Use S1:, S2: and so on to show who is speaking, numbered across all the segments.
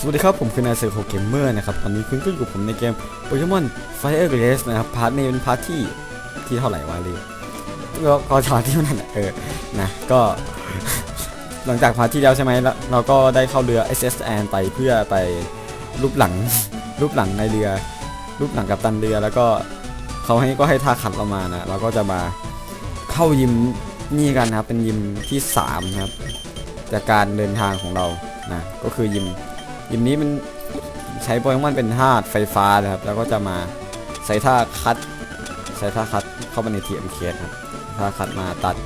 S1: สวัสดีครับ ผมคือนายเซอร์โคเกมเมอร์นะครับ ตอนนี้คุณก็อยู่ผมในเกมโปเกมอนไฟเออร์เรสนะครับ พาร์ทนี้เป็นพาร์ทที่ที่เท่าไหร่วะลืมก็ก็ชอที่นั่นแหละเออ นะ ก็ หลังจากพาร์ทที่แล้วใช่ไหมแล้วเราก็ได้เข้าเรือ SSN ไปเพื่อไปรูปหลัง รูปหลังในเรือ รูปหลังกับตันเรือ แล้วก็เขาให้ก็ให้ท่าขัดเรามานะ เราก็จะมาเข้ายิมนี่กันนะครับ เป็นยิมที่สามนะครับ จากการเดินทางของเรา นะ ก็คือยิม ยิมนี้มันใช้โปเกมอนเป็นธาตุไฟฟ้านะครับ แล้วก็จะมาใส่ท่าคัด ใส่ท่าคัดเข้าไปในทีเอ็มเคครับท่าคัดมาตัด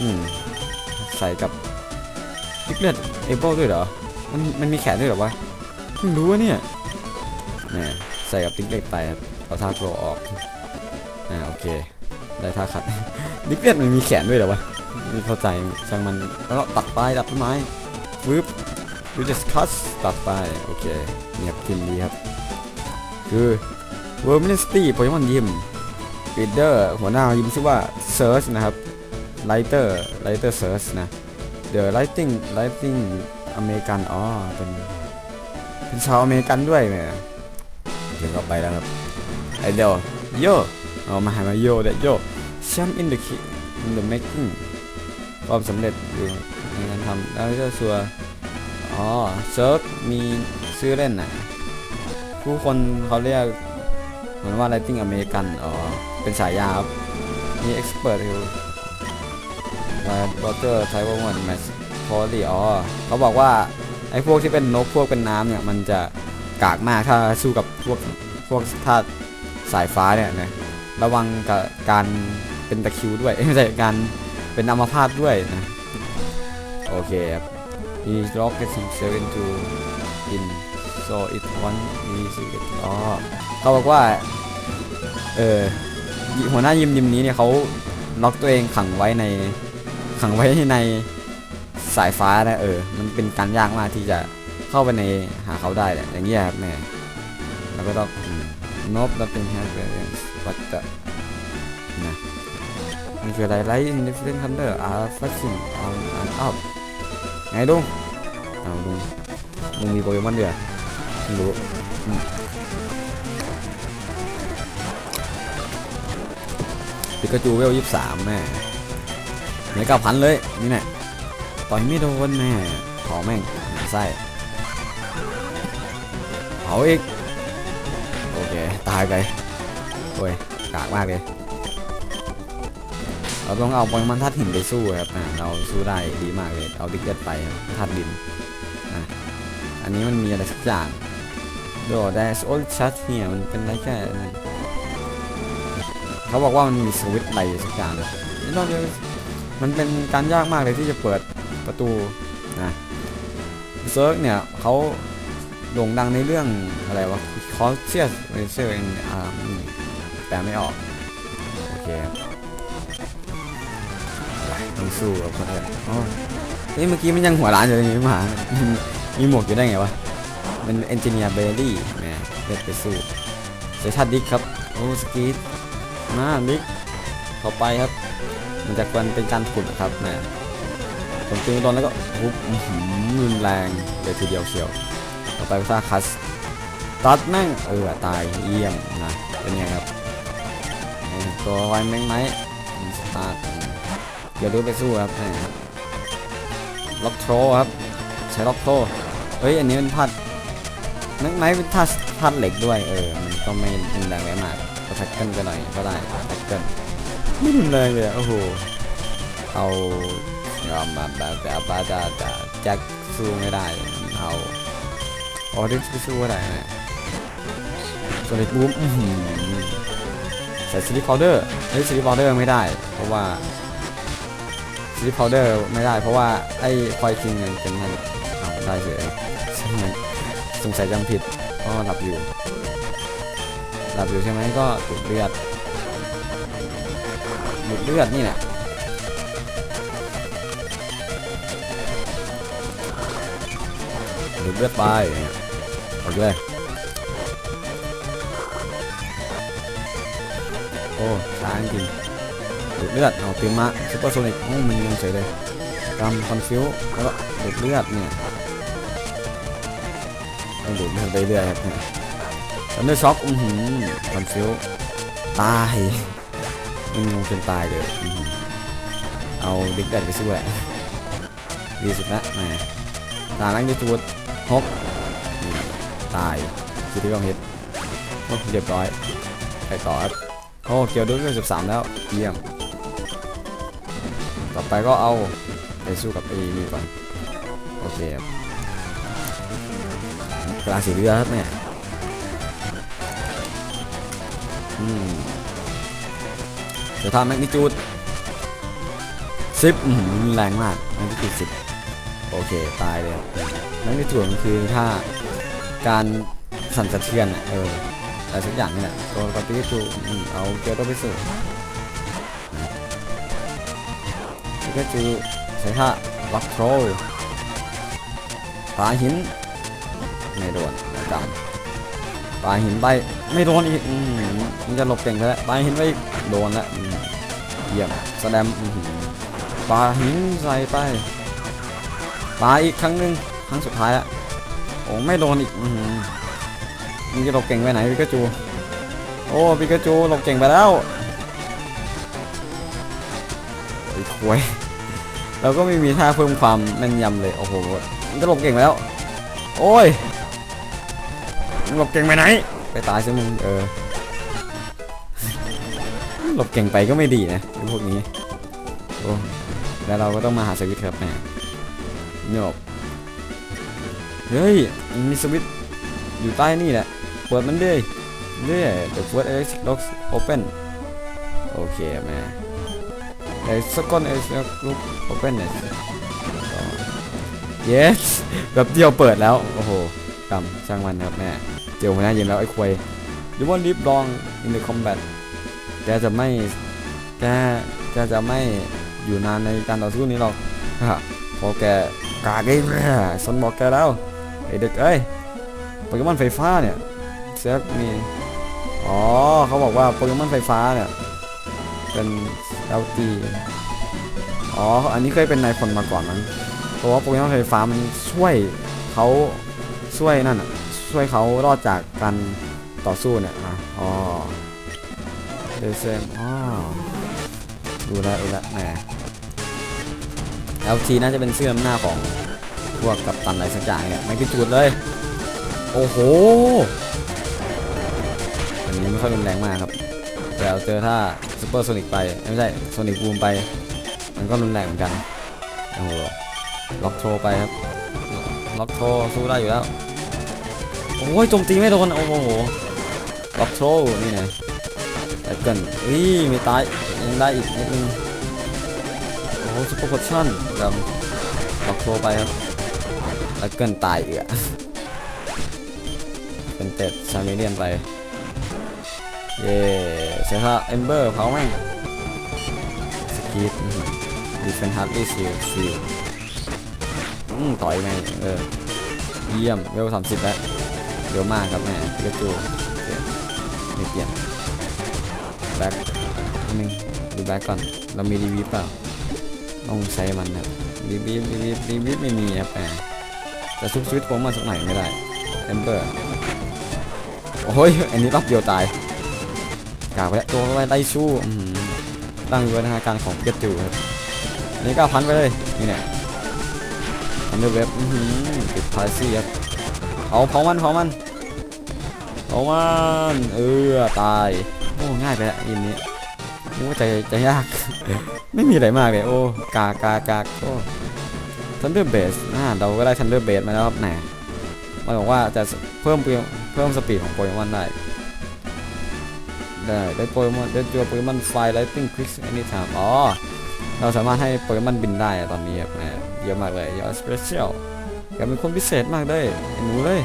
S1: อืม ใส่กับพิกเลตเอเบิลด้วยเหรอ มันมันมีแขนด้วยเหรอวะเพิ่รู้ว่าเนี่ยเนี่ยใส่กับพิกเลตไปครับเอาท่าโกรออก อ่าโอเค ได้ท่าคัดพิกเลตมันมีแขนด้วยเหรอวะไม่เข้าใจช่างมันแล้วตัดไปตัดต้นไม้วืบ we discuss ตัดไป โอเคเงียบทิมดีครับ คือ w o r m i n i t y โปเกมอนยิม leader หัวหน้ายิมชื่อว่า Search นะครับ Lighter Lighter Search นะ The Lighting Lighting อเมริกันอ๋อเป็นเป็นชาวอเมริกันด้วยแหมเดี๋ยวก็ไปแล้วครับไอเดียวโยเอามาหามาโยเด็ดโย Champ in the ki- in the making ความสำเร็จอยู่ในการทำแล้วก็ชัว อ๋อเซิร์ฟมีชื่อเล่นน่ะผู้คนเขาเรียกเหมือนว่า Lighting อเมริกันอ๋อ เป็นฉายยาครับ มี Expert อยู่มาบอเตอร์ไทวอนแมสพอลีอ๋อเขาบอกว่า ไอ้พวกที่เป็นนกพวกเป็นน้ำเนี่ย มันจะกากมากถ้าสู้กับพวกพวกธาตุสายฟ้าเนี่ยนะระวังกับการเป็นตะคิวด้วยไม่ใช่การเป็นอัมพาตด้วยนะ โอเคครับ he rockets himself into in so it one easy อ๋อเขาบอกว่า เออหัวหน้ายิมยิมนี้เนี่ยเขาล็อกตัวเองขังไว้ในขังไว้ในสายฟ้านะเออ มันเป็นการยากมากที่จะเข้าไปในหาเขาได้แหละอย่างเงี้ยครับแม่แล้วก็ต้องนบแล้วเป็น happens but the นะมันคืออะไร light in different color are flashing on and up ไงลุงเอาลุงลุงมีโปเกมอนเดือไม่รู้อืมปิกาจูเวลยี่สามแม่เหนือกับพันเลยนี่แน่ต่อยไม่โดนแม่เผาแม่งไส้เผาอีก โอเค ตายไปโอ้ยกากมากเลย เราต้องเอาปเกมอนธาตุหินไปสู้ครับอ่าเราสู้ได้ดีมากเลย เอาดิกเกตไปธาตุดินอะอันนี้มันมีอะไรสักอย่างโดดได้โอ้ชัดเนี่ยมันเป็นอะไรแค่เขาบอกว่ามันมีสวิตอะไรสักอย่างนี่ต้องมันเป็นการยากมากเลยที่จะเปิดประตูนะเซิร์กเนี่ยเขาโด่งดังในเรื่องอะไรวะคอเชียสเรเซอร์เองอ่าแต่ไม่ออก โอเค ต้องสู้กับคนอื่นอ๋อเฮ้ยเมื่อกี้มันยังหัวร้านอยู่เลยนี่หมามีหมวกอยู่ได้ไงวะ มันเอนจิเนียร์เบลลี่แหมเลือกไปสู้เซชันดิกครับ โอ้สกีดมาดิกเข้าไปครับ มันจะควรเป็นการขุดครับแหมผมตีโดนแล้วก็ทุบหือรุนแรงเลยทีเดียวเชียว ต่อไปซาคัสตัดแม่งเออตายเยี่ยมนะเป็นไงครับตัวไวแม่งไหมสตาร์ท เดี๋ยวดูไปสู้ครับนี่ครับล็อกโทรครับ ใช้ล็อกโทรเฮ้ย อันนี้เป็นพัดนักไม้เป็นทัดพัดเหล็กด้วย เออ มันก็ไม่รุนแรงไปมากก็แท็กเกิลไปหน่อยก็ได้แท็กเกิลไม่รุนแรงเลยอะโอ้โห เอายอมมาแบบแต่บาจะจะแจ็คสู้ไม่ได้ เอาออเดนสู้ก็ได้นะส่วนไอ้บูมอื้อหือใส่ซิลิพาวเดอร์เฮ้ยซิลิพาวเดอร์ไม่ได้ เพราะว่า ซีพาวเดอร์ไม่ได้เพราะว่าไอ้ควายคิงเนี่ยเป็นมันเอาได้เฉยสงสัยจำผิดก็หลับอยู่ หลับอยู่ใช่ไหมก็ดูดเลือดดูดเลือดนี่แหละดูดเลือดไปโอเคโอ้ช้าจริง ดูดเลือดเอาเต็มมาซุปเปอร์โซนิกโอ้มันยังเฉยเลยกำคอนฟิวแล้วก็ดูดเลือดเนี่ยต้องดูดเลือดไปเรื่อยครับเนี่ยทันเดอร์ช็อคอือหือคอนฟิวตายมันงงจนตายเลยอื้อหือเอาดิกแดดไปสู้แหละดีสุดละแหมตาลังจะจูดฮกตายคิดที่ต้องเฮ็ดโอ้เรียบร้อยไปต่อครับโอ้เกี่ยวด้วยสิบสามแล้วเยี่ยม ไปก็เอาไปสู้กับไอ้นี่ก่อนโอเคครับกลาสีเรือครับเนี่ยอืมเดี๋ยวทำแมกนิจูดสิบแรงมากแมกนิจูดสิบโอเค ตายเลยแมกนิจูดมันคือถ้าการสั่นสะเทือนอะเอออะไรสักอย่างนี่แหละตัวปฏิกิริยาเอาเกียวตัวไปสู้ ปิกาจูใช้ท่าล็อกโทรปาหิน ไม่โดนจำปาหินไปไม่โดนอีกมันจะหลบเก่งแล้วปาหินไปอีกโดนแล้วเยี่ยมแสดงอื้อหือปาหินใส่ไปปาอีกครั้งหนึ่งครั้งสุดท้ายล้วโอ้ไม่โดนอีกอืมันจะหลบเก่งไปไหนปิกาจู โอ้ปิกาจูหลบเก่งไปแล้วไอ้ควย เราก็ไม่มีท่าเพิ่มความแม่นยำเลยโอ้โหมันก็หลบเก่งไปแล้ว โอ้ยหลบเก่งไปไหน ไปตายซะมึงเออหลบเก่งไปก็ไม่ดีนะพวกนี้โอ้แล้วเราก็ต้องมาหาสวิตครับแม่โยบเฮ้ยมีสวิตอยู่ใต้นี่แหละเปิดมันด้วยด้วย The first electric locks open โอเคแม่ The second electric lock open เนี่ย yes แบบเดียวเปิดแล้ว โอ้โหกำช่างมันครับแม่เจียวหัวหน้าเย็นแล้วไอ้ควย You won't live long in the combat แกจะไม่แกแกจะไม่อยู่นานในการต่อสู้นี้หรอกฮะพอแกกาเกมสนบอกแกแล้วไอ้เด็กเอ้ยโปเกมอนไฟฟ้าเนี่ยเซฟมีอ๋อเขาบอกว่าโปเกมอนไฟฟ้าเนี่ยเป็น LT อ๋อ อันนี้เคยเป็นนายพลมาก่อนมั้งเพราะว่าโปเกมอนไฟฟ้ามันช่วยเขาช่วยนั่นอะช่วยเขารอดจากการต่อสู้เนี่ยอะอ๋อเดซมอ๋อดูแลดูแลแหม LT น่าจะเป็นเสื้อหน้าของพวกกับตันอะไรสักอย่างเนี่ยไม่คิจุดเลย โอ้โห อันนี้ไม่ค่อยรุนแรงมากครับ แต่เราเจอถ้าซูเปอร์โซนิกไป ไม่ใช่โซนิกบูมไป มันก็รุนแรงเหมือนกันโอ้โหล็อกโทรไปครับ ล็อกโทรสู้ได้อยู่แล้ว โอ้ยโจมตีไม่โดน โอ้โห ล็อกโทรนี่ไงแต่เกินอีไม่ตายยังได้อีกนิดนึงโอ้โหซุปเปอร์พอชั่นกับล็อกโทรไปครับแล้วเกินตายอีกอะเป็นเต็ดชาเมเลียนไป เย่เสียค่าเอมเบอร์เผาแม่งสกีดดีเฟนฮาร์ดดี้ซิลซิลอืมต่อยแม่งเออเยี่ยมเวลสามสิบแล้วเร็วมากครับแม่พิกจูโอเคไม่เปลี่ยนแบ็คนิดนึงดูแบ็คก่อน เรามีรีวิวเปล่า ต้องใช้มันนะรีวิวรีวิวรีวิวไม่มีครับแม่จะซุปสวิตผมมาสักหน่อยไม่ได้เอมเบอร์โอ้ยอันนี้รอบเดียวตาย กากไปแล้วตัวไปไล่ชู้ตั้งอยู่นาการของพิกจูครับอันนี้ก็พันไปเลยนี่เนี่ยอันเดอร์เว็บสปิดพายซี่ครับเผาเผามันเผามันเผามันเออตายโอ้ง่ายไปและยิมนี้นึกว่าจะจะยาก ไม่มีอะไรมากเลยโอ้กากากากโอ้ทันเดอร์เบสอ่าเราก็ได้ทันเดอร์เบสมาแล้วครับแหนมันบอกว่าจะเพิ่มเพิ่มเพิ่มสปีดของโปเกมอนได้ ได้ได้โปเกมอนได้ตัวโปเกมอนไฟไลติ้งควิกอันนี้ถามอ๋อเราสามารถให้โปเกมอนบินได้อะตอนนี้ครับแหมเยอะมากเลยยอดสเปเชียลแกเป็นคนพิเศษมากเลยไอ้หนูเลย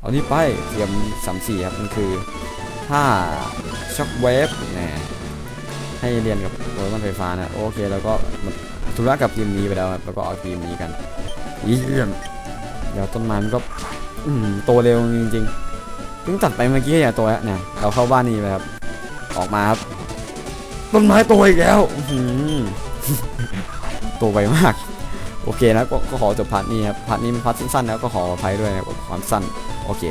S1: เอานี่ไปเตรียมสามสี่ครับมันคือท่าช็อคเวฟนะให้เรียนกับโปเกมอนไฟฟ้านะโอเคแล้วก็หมดธุระกับทีมนี้ไปแล้วครับแล้วก็เอาทีมนี้กันเยี่ยมเดี๋ยวต้นไม้มันก็อืมโตเร็วจริงๆเพิ่งตัดไปเมื่อกี้อย่าโตแล้วเนี่ยเราเข้าบ้านนี้ไปครับ ออกมาครับ ต้นไม้โตอีกแล้วอื้อหือโตไวมาก โอเคนะก็ก็ขอจบพาร์ทนี้ครับพาร์ทนี้เป็นพาร์ทสั้นๆแล้วก็ขออภัยด้วยนะครับกับความสั้น โอเค